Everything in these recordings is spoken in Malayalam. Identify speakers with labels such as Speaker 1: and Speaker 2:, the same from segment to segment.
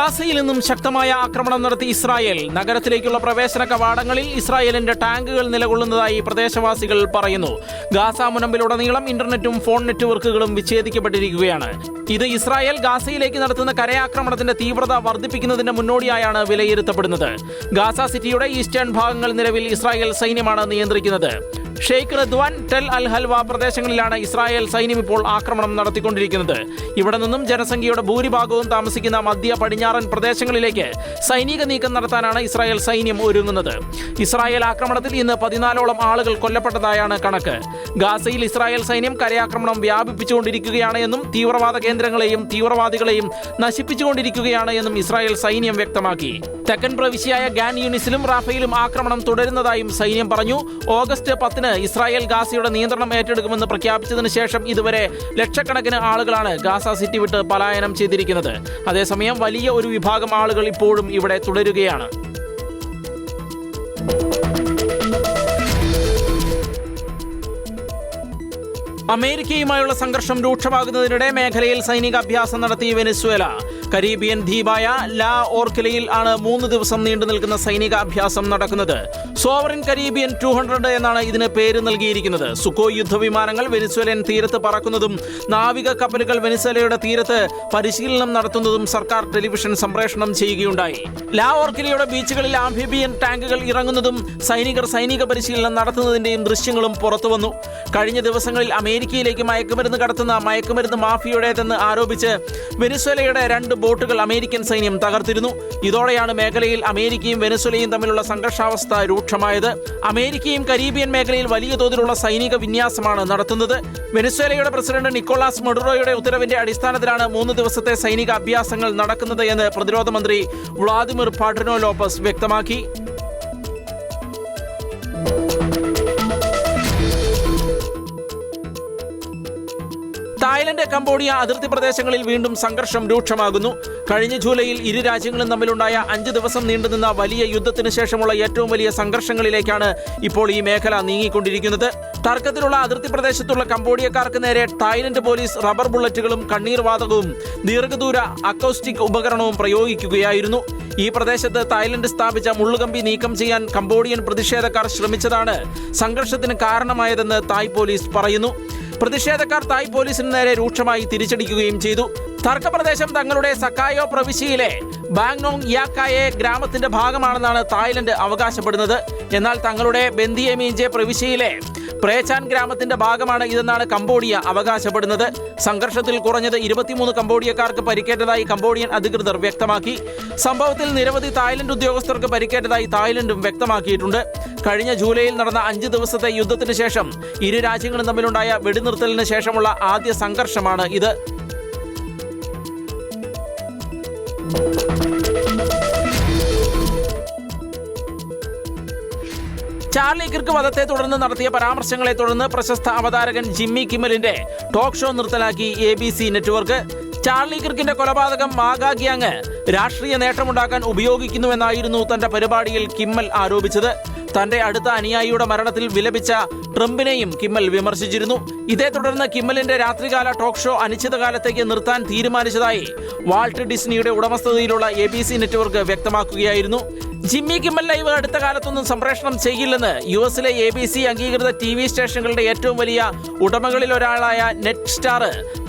Speaker 1: ഗാസയിൽ നിന്നും ശക്തമായ ആക്രമണം നടത്തി ഇസ്രായേൽ. നഗരത്തിലേക്കുള്ള പ്രവേശന കവാടങ്ങളിൽ ഇസ്രായേലിന്റെ ടാങ്കുകൾ നിലകൊള്ളുന്നതായി പ്രദേശവാസികൾ പറയുന്നു. ഗാസ മുനമ്പിലുടനീളം ഇന്റർനെറ്റും ഫോൺ നെറ്റ്വർക്കുകളും വിച്ഛേദിക്കപ്പെട്ടിരിക്കുകയാണ്. ഇത് ഇസ്രായേൽ ഗാസയിലേക്ക് നടത്തുന്ന കരയാക്രമണത്തിന്റെ തീവ്രത വർദ്ധിപ്പിക്കുന്നതിന്റെ മുന്നോടിയായാണ് വിലയിരുത്തപ്പെടുന്നത്. ഗാസ സിറ്റിയുടെ ഈസ്റ്റേൺ ഭാഗങ്ങൾ നിലവിൽ ഇസ്രായേൽ സൈന്യമാണ് നിയന്ത്രിക്കുന്നത്. Sheikh Radwan Tel al Halwa പ്രദേശങ്ങളിലാണ് ഇസ്രായേൽ സൈന്യം ഇപ്പോൾ ആക്രമണം നടത്തിക്കൊണ്ടിരിക്കുന്നത്. ഇവിടെ നിന്നും ജനസംഖ്യയുടെ ഭൂരിഭാഗവും താമസിക്കുന്ന മധ്യ പടിഞ്ഞാറൻ പ്രദേശങ്ങളിലേക്ക് സൈനിക നീക്കം നടത്താനാണ് ഇസ്രായേൽ സൈന്യം ഒരുങ്ങുന്നത്. ഇസ്രായേൽ ആക്രമണത്തിൽ ഇന്ന് പതിനാലോളം ആളുകൾ കൊല്ലപ്പെട്ടതായാണ് കണക്ക്. ഗാസയിൽ ഇസ്രായേൽ സൈന്യം കരയാക്രമണം വ്യാപിപ്പിച്ചുകൊണ്ടിരിക്കുകയാണ് എന്നും തീവ്രവാദ കേന്ദ്രങ്ങളെയും തീവ്രവാദികളെയും നശിപ്പിച്ചുകൊണ്ടിരിക്കുകയാണ് എന്നും ഇസ്രായേൽ സൈന്യം വ്യക്തമാക്കി. തെക്കൻ പ്രവിശ്യയായ ഗാൻ യൂണിസിലും റാഫയിലും ആക്രമണം തുടരുന്നതായും സൈന്യം പറഞ്ഞു. ഓഗസ്റ്റ് പത്തിന് ഇസ്രായേൽ ഗാസയുടെ നിയന്ത്രണം ഏറ്റെടുക്കുമെന്ന് പ്രഖ്യാപിച്ചതിന് ശേഷം ഇതുവരെ ലക്ഷക്കണക്കിന് ആളുകളാണ് ഗാസ സിറ്റി വിട്ട് പലായനം ചെയ്തിരിക്കുന്നത്. അതേസമയം വലിയ ഒരു വിഭാഗം ആളുകൾ ഇപ്പോഴും ഇവിടെ തുടരുകയാണ്. അമേരിക്കയുമായുള്ള സംഘർഷം രൂക്ഷമാകുന്നതിനിടെ മേഖലയിൽ സൈനിക അഭ്യാസം നടത്തി വെനിസ്വേല. കരീബിയൻ ദ്വീപായ ലാ ഓർക്കിലയിൽ ആണ് മൂന്ന് ദിവസം നീണ്ടു നിൽക്കുന്ന സൈനിക അഭ്യാസം നടക്കുന്നത്. സോവറിൻ കരീബിയൻ ടു ഹൺഡ്രഡ് എന്നാണ് ഇതിന് പേര് നൽകിയിരിക്കുന്നത്. സുക്കോ യുദ്ധവിമാനങ്ങൾ വെനിസ്വേലൻ തീരത്ത് പറക്കുന്നതും നാവിക കപ്പലുകൾ വെനിസ്വേലയുടെ തീരത്ത് പരിശീലനം നടത്തുന്നതും സർക്കാർ ടെലിവിഷൻ സംപ്രേഷണം ചെയ്യുകയുണ്ടായി. ലാ ഓർക്കിലയുടെ ബീച്ചുകളിൽ ആംഫിബിയൻ ടാങ്കുകൾ ഇറങ്ങുന്നതും സൈനികർ സൈനിക പരിശീലനം നടത്തുന്നതിന്റെയും ദൃശ്യങ്ങളും പുറത്തുവന്നു. കഴിഞ്ഞ ദിവസങ്ങളിൽ അമേരിക്കയിലേക്ക് മയക്കുമരുന്ന് കടത്തുന്ന മയക്കുമരുന്ന് മാഫിയുടേതെന്ന് ആരോപിച്ച് വെനിസ്വേലയുടെ രണ്ട് ബോട്ടുകൾ അമേരിക്കൻ സൈന്യം തകർത്തിരുന്നു. ഇതോടെയാണ് മേഖലയിൽ അമേരിക്കയും വെനസ്വലയും തമ്മിലുള്ള സംഘർഷാവസ്ഥ രൂക്ഷമായത്. അമേരിക്കയും കരീബിയൻ മേഖലയിൽ വലിയ തോതിലുള്ള സൈനിക വിന്യാസമാണ് നടത്തുന്നത്. വെനസ്വേലയുടെ പ്രസിഡന്റ് നിക്കോളാസ് മഡുറോയുടെ ഉത്തരവിന്റെ അടിസ്ഥാനത്തിലാണ് മൂന്ന് ദിവസത്തെ സൈനിക അഭ്യാസങ്ങൾ നടക്കുന്നത് എന്ന് പ്രതിരോധ മന്ത്രി വ്ളാദിമിർ പാട്രിനോ ലോപ്പസ് വ്യക്തമാക്കി. തായ്ലൻഡ് കംബോഡിയ അതിർത്തി പ്രദേശങ്ങളിൽ വീണ്ടും സംഘർഷം രൂക്ഷമാകുന്നു. കഴിഞ്ഞ ജൂലൈയിൽ ഇരു രാജ്യങ്ങളും തമ്മിലുണ്ടായ അഞ്ച് ദിവസം നീണ്ടുനിന്ന വലിയ യുദ്ധത്തിന് ശേഷമുള്ള ഏറ്റവും വലിയ സംഘർഷങ്ങളിലേക്കാണ് ഇപ്പോൾ ഈ മേഖല നീങ്ങിക്കൊണ്ടിരിക്കുന്നത്. തർക്കത്തിലുള്ള അതിർത്തി പ്രദേശത്തുള്ള കംബോഡിയക്കാർക്ക് നേരെ തായ്ലൻഡ് പോലീസ് റബ്ബർ ബുള്ളറ്റുകളും കണ്ണീർവാതകവും ദീർഘദൂര അക്കോസ്റ്റിക് ഉപകരണവും പ്രയോഗിക്കുകയായിരുന്നു. ഈ പ്രദേശത്ത് തായ്ലൻഡ് സ്ഥാപിച്ച മുള്ളുകമ്പി നീക്കം ചെയ്യാൻ കംബോഡിയൻ പ്രതിഷേധക്കാർ ശ്രമിച്ചതാണ് സംഘർഷത്തിന് കാരണമായതെന്ന് തായ് പോലീസ് പറയുന്നു. പ്രതിഷേധക്കാർ തായ് പോലീസിന് നേരെ രൂക്ഷമായി തിരിച്ചടിക്കുകയും ചെയ്തു. തർക്കപ്രദേശം തങ്ങളുടെ സക്കായോ പ്രവിശ്യയിലെ ബാങ്നോങ് യാക്കായെ ഗ്രാമത്തിന്റെ ഭാഗമാണെന്നാണ് തായ്ലൻഡ് അവകാശപ്പെടുന്നത്. എന്നാൽ തങ്ങളുടെ ബന്ദിയമീഞ്ചെ പ്രവിശ്യയിലെ പ്രേച്ചാൻ ഗ്രാമത്തിന്റെ ഭാഗമാണ് ഇതെന്നാണ് കംബോഡിയ അവകാശപ്പെടുന്നത്. സംഘർഷത്തിൽ കുറഞ്ഞത് ഇരുപത്തിമൂന്ന് കംബോഡിയക്കാർക്ക് പരിക്കേറ്റതായി കംബോഡിയൻ അധികൃതർ വ്യക്തമാക്കി. സംഭവത്തിൽ നിരവധി തായ്ലൻഡ് ഉദ്യോഗസ്ഥർക്ക് പരിക്കേറ്റതായി തായ്ലൻഡും വ്യക്തമാക്കിയിട്ടുണ്ട്. കഴിഞ്ഞ ജൂലൈയിൽ നടന്ന അഞ്ച് ദിവസത്തെ യുദ്ധത്തിന് ശേഷം ഇരു രാജ്യങ്ങളും തമ്മിലുണ്ടായ വെടിനിർത്തലിന് ശേഷമുള്ള ആദ്യ സംഘർഷമാണ് ഇത്. ചാർലി കിർക്ക് വധത്തെ തുടർന്ന് നടത്തിയ പരാമർശങ്ങളെ തുടർന്ന് പ്രശസ്ത അവതാരകൻ ജിമ്മി കിമ്മലിന്റെ ടോക്ക് ഷോ നിർത്തലാക്കി A B C network. Charlie കിർക്കിന്റെ കൊലപാതകം മാഗാ ഗ്യാങ് രാഷ്ട്രീയ നേട്ടമുണ്ടാക്കാൻ ഉപയോഗിക്കുന്നുവെന്നായിരുന്നു തന്റെ പരിപാടിയിൽ കിമ്മൽ ആരോപിച്ചത്. തന്റെ അടുത്ത അനുയായിയുടെ മരണത്തിൽ വിലപിച്ച ട്രംപിനെയും കിമ്മൽ വിമർശിച്ചിരുന്നു. ഇതേ തുടർന്ന് കിമ്മലിന്റെ രാത്രികാല ടോക്ക് ഷോ അനിശ്ചിതകാലത്തേക്ക് നിർത്താൻ തീരുമാനിച്ചതായി വാൾട്ട് ഡിസ്നിയുടെ ഉടമസ്ഥതയിലുള്ള എ നെറ്റ്വർക്ക് വ്യക്തമാക്കുകയായിരുന്നു. ജിമ്മി കിമ്മൽ ലൈവ് അടുത്ത കാലത്തൊന്നും സംപ്രേഷണം ചെയ്യില്ലെന്ന് യു എസിലെ എ ബി സി അംഗീകൃത ടി വി സ്റ്റേഷനുകളുടെ ഏറ്റവും വലിയ ഉടമകളിൽ ഒരാളായ നെറ്റ് സ്റ്റാർ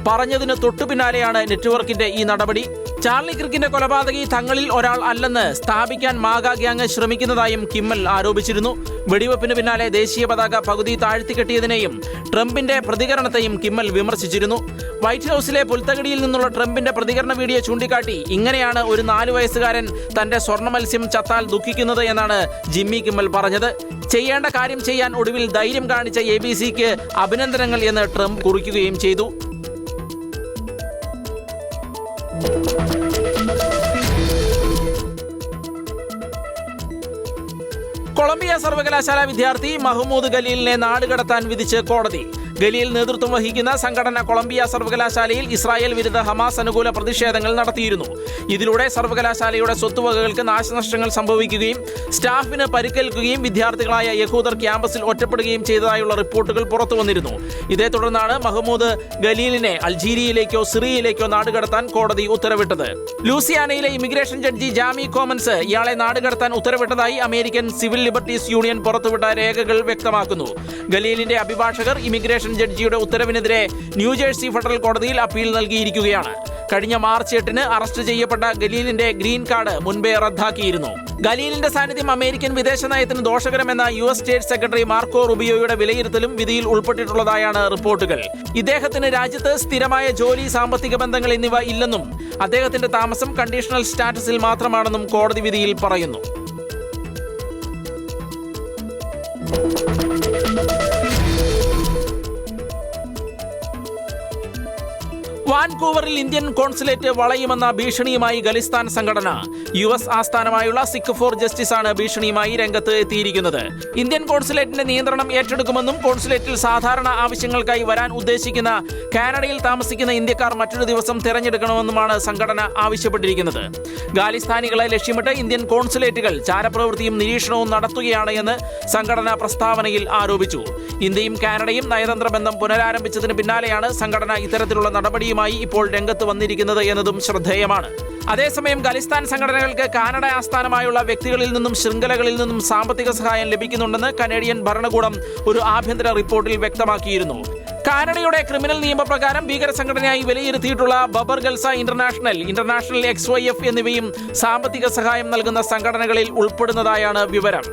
Speaker 1: പറഞ്ഞതിന് തൊട്ടു പിന്നാലെയാണ് നെറ്റ്വർക്കിന്റെ ഈ നടപടി. ചാർലി ക്രിക്കിന്റെ കൊലപാതകി തങ്ങളിൽ ഒരാൾ അല്ലെന്ന് സ്ഥാപിക്കാൻ മാഗാ ഗ്യാങ് ശ്രമിക്കുന്നതായും കിമ്മൽ ആരോപിച്ചിരുന്നു. വെടിവെപ്പിന് പിന്നാലെ ദേശീയ പതാക പകുതി താഴ്ത്തിക്കെട്ടിയതിനെയും ട്രംപിന്റെ പ്രതികരണത്തെയും കിമ്മൽ വിമർശിച്ചിരുന്നു. വൈറ്റ് ഹൌസിലെ പുൽത്തകടിയിൽ നിന്നുള്ള ട്രംപിന്റെ പ്രതികരണ വീഡിയോ ചൂണ്ടിക്കാട്ടി ഇങ്ങനെയാണ് ഒരു നാലു വയസ്സുകാരൻ തന്റെ സ്വർണ മത്സ്യം ചത്താൽ ദുഃഖിക്കുന്നത് എന്നാണ് ജിമ്മി കിമ്മൽ പറഞ്ഞത്. ചെയ്യേണ്ട കാര്യം ചെയ്യാൻ ഒടുവിൽ ധൈര്യം കാണിച്ച എ ബി സിക്ക് അഭിനന്ദനങ്ങൾ എന്ന് ട്രംപ് കുറിക്കുകയും ചെയ്തു. കൊളംബിയ സർവകലാശാല വിദ്യാർത്ഥി മഹ്മൂദ് ഖലീലിനെ നാടുകടത്താൻ വിധിച്ച് കോടതി. ഗലിയിൽ നേതൃത്വം വഹിക്കുന്ന സംഘടന കൊളംബിയ സർവകലാശാലയിൽ ഇസ്രായേൽ വിരുദ്ധ ഹമാസ് അനുകൂല പ്രതിഷേധങ്ങൾ നടത്തിയിരുന്നു. ഇതിലൂടെ സർവകലാശാലയുടെ സ്വത്തുവകകൾക്ക് നാശനഷ്ടങ്ങൾ സംഭവിക്കുകയും സ്റ്റാഫിന് പരിക്കേൽക്കുകയും വിദ്യാർത്ഥികളായ യഹൂദർ ക്യാമ്പസിൽ ഒറ്റപ്പെടുകയും ചെയ്തതായുള്ള റിപ്പോർട്ടുകൾ പുറത്തു വന്നിരുന്നു. ഇതേ തുടർന്നാണ് മഹ്മൂദ് ഗലീലിനെ അൾജീരിയയിലേക്കോ സിറിയയിലേക്കോ നാടുകടത്താൻ കോടതി ഉത്തരവിട്ടത്. ലൂസിയാനയിലെ ഇമിഗ്രേഷൻ ജഡ്ജി ജാമി കോമൻസ് ഇയാളെ നാടുകടത്താൻ ഉത്തരവിട്ടതായി അമേരിക്കൻ സിവിൽ ലിബർട്ടീസ് യൂണിയൻ പുറത്തുവിട്ട രേഖകൾ വ്യക്തമാക്കുന്നു. ഗലീലിന്റെ അഭിഭാഷകർ ഇമിഗ്രേഷൻ ജഡ്ജിയുടെ ഉത്തരവിനെതിരെ ന്യൂജേഴ്സി ഫെഡറൽ കോടതിയിൽ അപ്പീൽ നൽകിയിരിക്കുകയാണ്. കഴിഞ്ഞ മാർച്ച് എട്ടിന് അറസ്റ്റ് ചെയ്യപ്പെട്ട ഗലീലിന്റെ ഗ്രീൻ കാർഡ് മുൻപേ റദ്ദാക്കിയിരുന്നു. ഗലീലിന്റെ സാന്നിധ്യം അമേരിക്കൻ വിദേശ നയത്തിന് ദോഷകരമെന്ന U S state secretary Marco റുബിയോയുടെ വിലയിരുത്തലും വിധിയിൽ ഉൾപ്പെട്ടിട്ടുള്ളതായാണ് റിപ്പോർട്ടുകൾ. ഇദ്ദേഹത്തിന് രാജ്യത്ത് സ്ഥിരമായ ജോലി സാമ്പത്തിക ബന്ധങ്ങൾ എന്നിവ ഇല്ലെന്നും അദ്ദേഹത്തിന്റെ താമസം കണ്ടീഷണൽ സ്റ്റാറ്റസിൽ മാത്രമാണെന്നും കോടതി വിധിയിൽ പറയുന്നു. വാൻകൂവറിൽ ഇന്ത്യൻ കോൺസുലേറ്റ് വളയുമെന്ന ഭീഷണിയുമായി ഖലിസ്ഥാൻ സംഘടന. യു എസ് ആസ്ഥാനമായുള്ള സിഖ് ഫോർ ജസ്റ്റിസ് ആണ് ഭീഷണിയുമായി രംഗത്ത് എത്തിയിരിക്കുന്നത്. ഇന്ത്യൻ കോൺസുലേറ്റിന്റെ നിയന്ത്രണം ഏറ്റെടുക്കുമെന്നും കോൺസുലേറ്റിൽ സാധാരണ ആവശ്യങ്ങൾക്കായി വരാൻ ഉദ്ദേശിക്കുന്ന കാനഡയിൽ താമസിക്കുന്ന ഇന്ത്യക്കാർ മറ്റൊരു ദിവസം തിരഞ്ഞെടുക്കണമെന്നുമാണ് സംഘടന ആവശ്യപ്പെട്ടിരിക്കുന്നത്. ഖാലിസ്ഥാനികളെ ലക്ഷ്യമിട്ട് ഇന്ത്യൻ കോൺസുലേറ്റുകൾ ചാരപ്രവൃത്തിയും നിരീക്ഷണവും നടത്തുകയാണ് എന്ന് സംഘടന പ്രസ്താവനയിൽ ആരോപിച്ചു. ഇന്ത്യയും കാനഡയും നയതന്ത്ര ബന്ധം പുനരാരംഭിച്ചതിന് പിന്നാലെയാണ് സംഘടന ഇത്തരത്തിലുള്ള നടപടിയുമായി ഇപ്പോൾ രംഗത്ത് വന്നിരിക്കുന്നത് എന്നതും ശ്രദ്ധേയമാണ്. അതേസമയം ഖലിസ്ഥാൻ സംഘടനകൾക്ക് കാനഡ ആസ്ഥാനമായുള്ള വ്യക്തികളിൽ നിന്നും ശൃംഖലകളിൽ നിന്നും സാമ്പത്തിക സഹായം ലഭിക്കുന്നുണ്ടെന്ന് കനേഡിയൻ ഭരണകൂടം ഒരു ആഭ്യന്തര റിപ്പോർട്ടിൽ വ്യക്തമാക്കിയിരുന്നു. കാനഡയുടെ ക്രിമിനൽ നിയമപ്രകാരം ഭീകര സംഘടനയായി വിലയിരുത്തിയിട്ടുള്ള Babbar Khalsa International International X Y F എന്നിവയും സാമ്പത്തിക സഹായം നൽകുന്ന സംഘടനകളിൽ ഉൾപ്പെടുന്നതായാണ് വിവരം.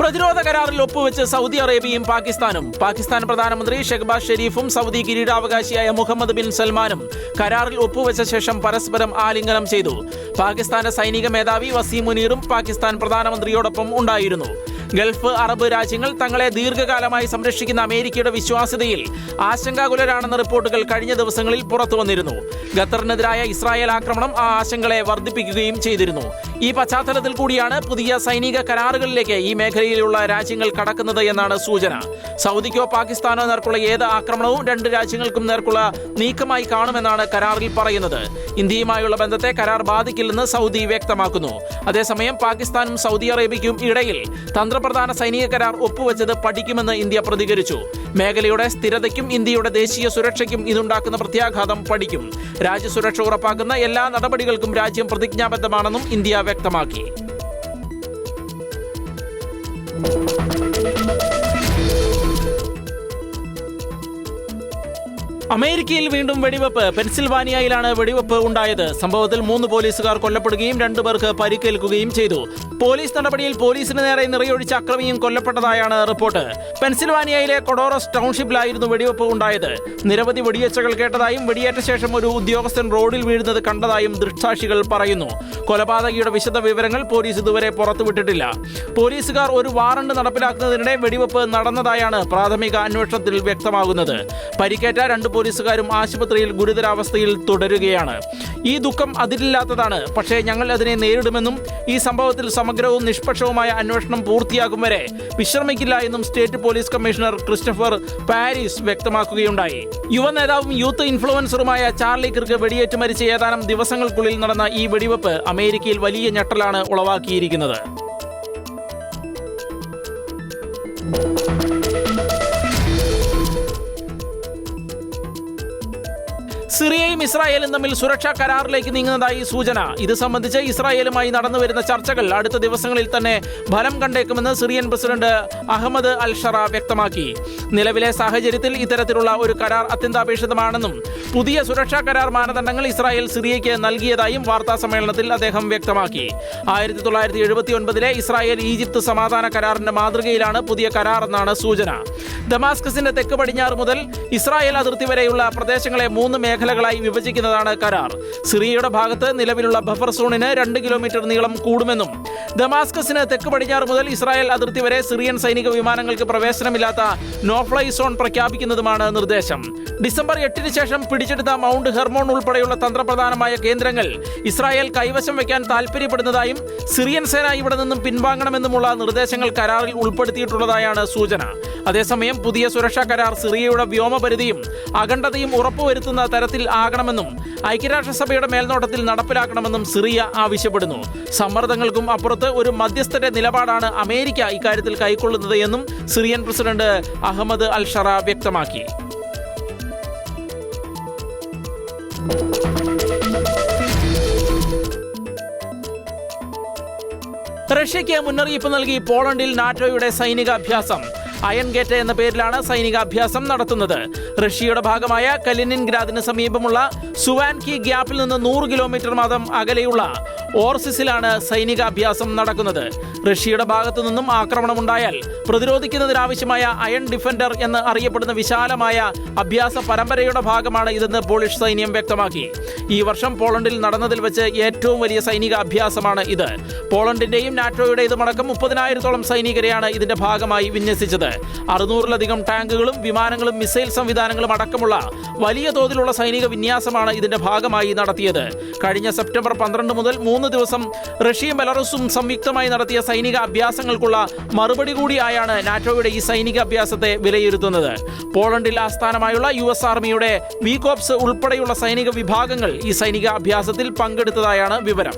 Speaker 1: പ്രതിരോധ കരാറിൽ ഒപ്പുവെച്ച് സൗദി അറേബ്യയും പാകിസ്ഥാനും. പാകിസ്ഥാൻ പ്രധാനമന്ത്രി ഷെഹ്ബാസ് ഷെരീഫും സൗദി കിരീടാവകാശിയായ മുഹമ്മദ് ബിൻ സൽമാനും കരാറിൽ ഒപ്പുവെച്ച ശേഷം പരസ്പരം ആലിംഗനം ചെയ്തു. പാകിസ്ഥാന്റെ സൈനിക മേധാവി വസീം മുനീറും പാകിസ്ഥാൻ പ്രധാനമന്ത്രിയോടൊപ്പം ഉണ്ടായിരുന്നു. ഗൾഫ് അറബ് രാജ്യങ്ങൾ തങ്ങളെ ദീർഘകാലമായി സംരക്ഷിക്കുന്ന അമേരിക്കയുടെ വിശ്വാസ്യതയിൽ ആശങ്കാകുലരാണെന്ന റിപ്പോർട്ടുകൾ കഴിഞ്ഞ ദിവസങ്ങളിൽ പുറത്തുവന്നിരുന്നു ഖത്തറിനെതിരായ ഇസ്രായേൽ ആക്രമണം ആ ആശങ്കകളെ വർദ്ധിപ്പിക്കുകയും ചെയ്തിരുന്നു. ഈ പശ്ചാത്തലത്തിൽ കൂടിയാണ് പുതിയ സൈനിക കരാറുകളിലേക്ക് ഈ മേഖലയിലുള്ള രാജ്യങ്ങൾ കടക്കുന്നത് എന്നാണ് സൂചന. സൗദിക്കോ പാകിസ്ഥാനോ നേർക്കുള്ള ഏത് ആക്രമണവും രണ്ട് രാജ്യങ്ങൾക്കും നേർക്കുള്ള നീക്കമായി കാണുമെന്നാണ് കരാറിൽ പറയുന്നത്. ഇന്ത്യയുമായുള്ള ബന്ധത്തെ കരാർ ബാധിക്കില്ലെന്ന് സൗദി വ്യക്തമാക്കുന്നു. അതേസമയം പാകിസ്ഥാനും സൗദി അറേബ്യയ്ക്കും ഇടയിൽ തന്ത്രപ്രധാന സൈനിക കരാർ ഒപ്പുവെച്ചത് പഠിക്കുമെന്ന് ഇന്ത്യ പ്രതികരിച്ചു. മേഖലയുടെ സ്ഥിരതയ്ക്കും ഇന്ത്യയുടെ ദേശീയ സുരക്ഷയ്ക്കും ഇതുണ്ടാക്കുന്ന പ്രത്യാഘാതം പഠിക്കും. രാജ്യസുരക്ഷ ഉറപ്പാക്കുന്ന എല്ലാ നടപടികൾക്കും രാജ്യം പ്രതിജ്ഞാബദ്ധമാണെന്നും ഇന്ത്യ വ്യക്തമാക്കി. അമേരിക്കയിൽ വീണ്ടും വെടിവെപ്പ്. പെൻസിൽവാനിയയിലാണ് വെടിവെപ്പ് ഉണ്ടായത്. സംഭവത്തിൽ മൂന്ന് പോലീസുകാർ കൊല്ലപ്പെടുകയും രണ്ടുപേർക്ക് പരിക്കേൽക്കുകയും ചെയ്തു. പോലീസ് നടപടിയിൽ പോലീസിന് നേരെ നിറയൊഴിച്ച അക്രമിയും കൊല്ലപ്പെട്ടതായാണ് റിപ്പോർട്ട്. പെൻസിൽവാനിയയിലെ കൊഡോറസ് ടൗൺഷിപ്പിലായിരുന്നു വെടിവെപ്പ് ഉണ്ടായത്. നിരവധി വെടിയേച്ചകൾ കേട്ടതായും വെടിയേറ്റ ശേഷം ഒരു ഉദ്യോഗസ്ഥൻ റോഡിൽ വീഴുന്നത് കണ്ടതായും ദൃക്സാക്ഷികൾ പറയുന്നു. കൊലപാതകിയുടെ വിശദ വിവരങ്ങൾ പോലീസ് ഇതുവരെ പുറത്തുവിട്ടിട്ടില്ല. പോലീസുകാർ ഒരു വാറണ്ട് നടപ്പിലാക്കുന്നതിനിടെ വെടിവെപ്പ് നടന്നതായാണ് പ്രാഥമിക അന്വേഷണത്തിൽ വ്യക്തമാകുന്നത്. പരിക്കേറ്റ രണ്ട് പോലീസുകാരും ആശുപത്രിയിൽ ഗുരുതരാവസ്ഥയിൽ തുടരുകയാണ്. ഈ ദുഃഖം അതിരില്ലാത്തതാണ് പക്ഷേ ഞങ്ങൾ അതിനെ നേരിടുമെന്നും ഈ സംഭവത്തിൽ സമഗ്രവും നിഷ്പക്ഷവുമായ അന്വേഷണം പൂർത്തിയാകും വരെ വിശ്രമിക്കില്ല എന്നും state police commissioner Christopher Paris വ്യക്തമാക്കുകയുണ്ടായി. യുവ നേതാവും യൂത്ത് ഇൻഫ്ലുവൻസറുമായ ചാർലി കിർക്ക് വെടിയേറ്റ് മരിച്ച ഏതാനും ദിവസങ്ങൾക്കുള്ളിൽ നടന്ന ഈ വെടിവെപ്പ് അമേരിക്കയിൽ വലിയ ഞെട്ടലാണ് ഉളവാക്കിയിരിക്കുന്നത്. സിറിയയും ഇസ്രായേലും തമ്മിൽ സുരക്ഷാ കരാറിലേക്ക് നീങ്ങുന്നതായി സൂചന. ഇത് സംബന്ധിച്ച് ഇസ്രായേലുമായി നടന്നുവരുന്ന ചർച്ചകൾ അടുത്ത ദിവസങ്ങളിൽ തന്നെ ഫലം കണ്ടേക്കുമെന്ന് Syrian president Ahmed al Sharaa വ്യക്തമാക്കി. നിലവിലെ സാഹചര്യത്തിൽ ഇത്തരത്തിലുള്ള ഒരു കരാർ അത്യന്താപേക്ഷിതമാണെന്നും പുതിയ സുരക്ഷാ കരാർ മാനദണ്ഡങ്ങൾ ഇസ്രായേൽ സിറിയയ്ക്ക് നൽകിയതായും വാർത്താ സമ്മേളനത്തിൽ അദ്ദേഹം വ്യക്തമാക്കി. ആയിരത്തി തൊള്ളായിരത്തി എഴുപത്തി ഒൻപതിലെ ഇസ്രായേൽ ഈജിപ്ത് സമാധാന കരാറിന്റെ മാതൃകയിലാണ് പുതിയ കരാർ എന്നാണ് സൂചന. ദമാസ്കസിന്റെ തെക്ക് പടിഞ്ഞാറ് മുതൽ ഇസ്രായേൽ അതിർത്തി വരെയുള്ള പ്രദേശങ്ങളെ മൂന്ന് മേഖലകളായി വിഭജിക്കുന്നതാണ് കരാർ. സിറിയയുടെ ഭാഗത്ത് നിലവിലുള്ള ബഫർ സോണിന് രണ്ട് കിലോമീറ്റർ നീളം കൂടുമെന്നും ദമാസ്കസിന് തെക്ക് പടിഞ്ഞാറ് മുതൽ ഇസ്രായേൽ അതിർത്തി വരെ സിറിയൻ സൈനിക വിമാനങ്ങൾക്ക് പ്രവേശനമില്ലാത്ത നോഫ്ലൈ സോൺ പ്രഖ്യാപിക്കുന്നതുമാണ് നിർദ്ദേശം. ഡിസംബർ എട്ടിന് ശേഷം പിടിച്ചെടുത്ത മൗണ്ട് ഹെർമോൺ ഉൾപ്പെടെയുള്ള തന്ത്രപ്രധാനമായ കേന്ദ്രങ്ങൾ ഇസ്രായേൽ കൈവശം വയ്ക്കാൻ താൽപര്യപ്പെടുന്നതായും സിറിയൻ സേന ഇവിടെ നിന്നും പിൻവാങ്ങണമെന്നുമുള്ള നിർദ്ദേശങ്ങൾ കരാറിൽ ഉൾപ്പെടുത്തിയിട്ടുള്ളതായാണ് സൂചന. അതേസമയം പുതിയ സുരക്ഷാ കരാർ സിറിയയുടെ വ്യോമപരിധിയും അഖണ്ഡതയും ഉറപ്പുവരുത്തുന്ന തരത്തിൽ ആകണമെന്നും ഐക്യരാഷ്ട്രസഭയുടെ മേൽനോട്ടത്തിൽ നടപ്പിലാക്കണമെന്നും സിറിയ ആവശ്യപ്പെടുന്നു. സമ്മർദ്ദങ്ങൾക്കും അപ്പുറത്ത് ഒരു മധ്യസ്ഥന്റെ നിലപാടാണ് അമേരിക്ക ഇക്കാര്യത്തിൽ കൈക്കൊള്ളുന്നത് എന്നും Syrian president Ahmed al Sharaa വ്യക്തമാക്കി. റഷ്യയ്ക്ക് മുന്നറിയിപ്പ് നൽകി പോളണ്ടിൽ നാറ്റോയുടെ സൈനികാഭ്യാസം. അയൺ ഗേറ്റ് എന്ന പേരിലാണ് സൈനികാഭ്യാസം നടത്തുന്നത്. റഷ്യയുടെ ഭാഗമായ കലിനിൻ ഗ്രാദിന് സമീപമുള്ള സുവാൻകി ഗ്യാപ്പിൽ നിന്ന് നൂറ് കിലോമീറ്റർ മാത്രം അകലെയുള്ള ഓർസിസിലാണ് സൈനികാഭ്യാസം നടക്കുന്നത്. റഷ്യയുടെ ഭാഗത്തു നിന്നും ആക്രമണമുണ്ടായാൽ പ്രതിരോധിക്കുന്നതിനാവശ്യമായ അയൺ ഡിഫൻഡർ എന്ന് അറിയപ്പെടുന്ന വിശാലമായ അഭ്യാസ പരമ്പരയുടെ ഭാഗമാണ് ഇതെന്ന് പോളിഷ് സൈന്യം വ്യക്തമാക്കി. ഈ വർഷം പോളണ്ടിൽ നടന്നതിൽ വെച്ച് ഏറ്റവും വലിയ സൈനിക അഭ്യാസമാണ് ഇത്. പോളണ്ടിന്റെയും നാറ്റോയുടേതുമടക്കം മുപ്പതിനായിരത്തോളം സൈനികരെയാണ് ഇതിന്റെ ഭാഗമായി വിന്യസിച്ചത്. അറുന്നൂറിലധികം ടാങ്കുകളും വിമാനങ്ങളും മിസൈൽ സംവിധാനങ്ങളും അടക്കമുള്ള വലിയ തോതിലുള്ള സൈനിക വിന്യാസമാണ് ഇതിന്റെ ഭാഗമായി നടത്തിയത്. കഴിഞ്ഞ സെപ്റ്റംബർ പന്ത്രണ്ട് മുതൽ മൂന്ന് ദിവസം റഷ്യയും ബെലാറസും സംയുക്തമായി നടത്തിയ സൈനിക അഭ്യാസങ്ങൾക്കുള്ള മറുപടി കൂടിയായാണ് നാറ്റോയുടെ ഈ സൈനിക അഭ്യാസത്തെ വിലയിരുത്തുന്നത്. പോളണ്ടിൽ ആസ്ഥാനമായുള്ള യു എസ് ആർമിയുടെ വികോപ്സ് ഉൾപ്പെടെയുള്ള സൈനിക വിഭാഗങ്ങൾ ഈ സൈനിക അഭ്യാസത്തിൽ പങ്കെടുത്തതായാണ് വിവരം.